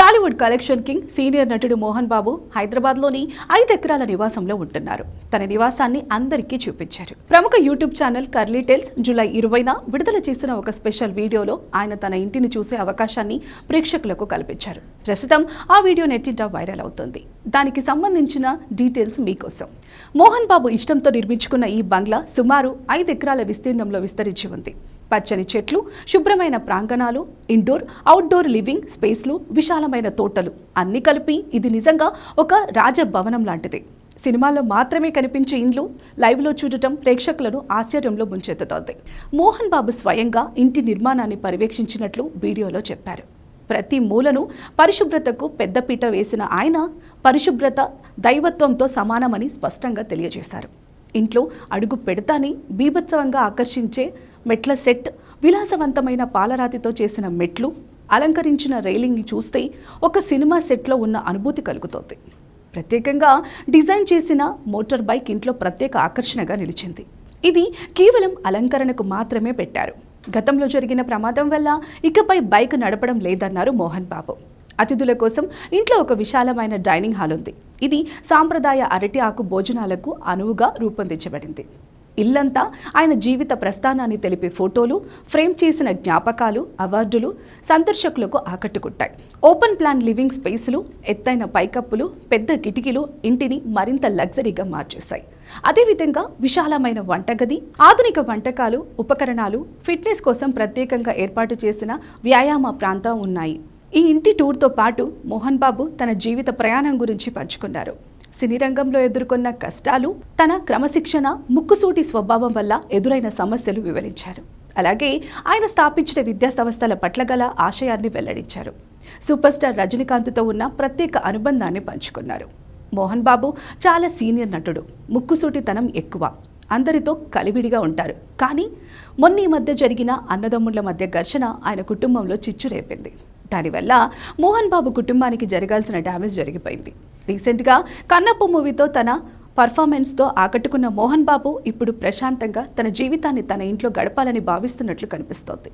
Tollywood collection king senior నటుడు మోహన్ బాబు హైదరాబాద్లోని ఐదు ఎకరాల నివాసంలో ఉంటున్నారు. తన నివాసాన్ని అందరికీ చూపించారు. ప్రముఖ YouTube channel Curly Tales July ఇరవైన విడుదల చేసిన ఒక స్పెషల్ వీడియోలో ఆయన తన ఇంటిని చూసే అవకాశాన్ని ప్రేక్షకులకు కల్పించారు. ప్రస్తుతం ఆ వీడియో నెట్టింట వైరల్ అవుతుంది. దానికి సంబంధించిన డీటెయిల్స్ మీకోసం. మోహన్ బాబు ఇష్టంతో నిర్మించుకున్న ఈ బంగ్లా సుమారు ఐదు ఎకరాల విస్తీర్ణంలో విస్తరించి ఉంది. పచ్చని చెట్లు శుభ్రమైన ప్రాంగణాలు ఇండోర్ అవుట్డోర్ లివింగ్ స్పేస్లు విశాలమైన తోటలు. అన్ని కలిపి ఇది నిజంగా ఒక రాజభవనం లాంటిది. సినిమాల్లో మాత్రమే కనిపించే ఇండ్లు లైవ్లో చూడటం ప్రేక్షకులను ఆశ్చర్యంలో ముంచెత్తుతోంది. మోహన్ బాబు స్వయంగా ఇంటి నిర్మాణాన్ని పర్యవేక్షించినట్లు వీడియోలో చెప్పారు. ప్రతి మూలను పరిశుభ్రతకు పెద్దపీట వేసిన ఆయన పరిశుభ్రత దైవత్వంతో సమానమని స్పష్టంగా తెలియజేశారు. ఇంట్లో అడుగు పెడతాని బీభత్సవంగా ఆకర్షించే మెట్ల సెట్ విలాసవంతమైన పాలరాతితో చేసిన మెట్లు అలంకరించిన రైలింగ్ని చూస్తే ఒక సినిమా సెట్లో ఉన్న అనుభూతి కలుగుతోంది. ప్రత్యేకంగా డిజైన్ చేసిన మోటార్ బైక్ ఇంట్లో ప్రత్యేక ఆకర్షణగా నిలిచింది. ఇది కేవలం అలంకరణకు మాత్రమే పెట్టారు. గతంలో జరిగిన ప్రమాదం వల్ల ఇకపై బైక్ నడపడం లేదన్నారు మోహన్ బాబు. అతిథుల కోసం ఇంట్లో ఒక విశాలమైన డైనింగ్ హాల్ ఉంది. ఇది సాంప్రదాయ అరటి ఆకు భోజనాలకు అనువుగా రూపొందించబడింది. ఇల్లంతా ఆయన జీవిత ప్రస్థానాన్ని తెలిపే ఫోటోలు ఫ్రేమ్ చేసిన జ్ఞాపకాలు అవార్డులు సందర్శకులకు ఆకట్టుకుంటాయి. ఓపెన్ ప్లాన్ లివింగ్ స్పేస్లు ఎత్తైన పైకప్పులు పెద్ద కిటికీలు ఇంటిని మరింత లగ్జరీగా మార్చేశాయి. అదేవిధంగా విశాలమైన వంటగది ఆధునిక వంటకాలు ఉపకరణాలు ఫిట్నెస్ కోసం ప్రత్యేకంగా ఏర్పాటు చేసిన వ్యాయామ ప్రాంతం ఉన్నాయి. ఈ ఇంటి టూర్తో పాటు మోహన్ బాబు తన జీవిత ప్రయాణం గురించి పంచుకున్నారు. సినీ రంగంలో ఎదుర్కొన్న కష్టాలు తన క్రమశిక్షణ ముక్కుసూటి స్వభావం వల్ల ఎదురైన సమస్యలు వివరించారు. అలాగే ఆయన స్థాపించిన విద్యా సంస్థల పట్ల గల ఆశయాన్ని వెల్లడించారు. సూపర్ స్టార్ రజనీకాంత్తో ఉన్న ప్రత్యేక అనుబంధాన్ని పంచుకున్నారు. మోహన్ బాబు చాలా సీనియర్ నటుడు ముక్కుసూటితనం ఎక్కువ అందరితో కలివిడిగా ఉంటారు. కానీ మొన్న ఈ మధ్య జరిగిన అన్నదమ్ముళ్ళ మధ్య ఘర్షణ ఆయన కుటుంబంలో చిచ్చు రేపింది దానివల్ల మోహన్ బాబు కుటుంబానికి జరగాల్సిన డ్యామేజ్ జరిగిపోయింది. రీసెంట్గా కన్నప్ప మూవీతో తన పర్ఫార్మెన్స్తో ఆకట్టుకున్న మోహన్ బాబు ఇప్పుడు ప్రశాంతంగా తన జీవితాన్ని తన ఇంట్లో గడపాలని భావిస్తున్నట్లు కనిపిస్తోంది.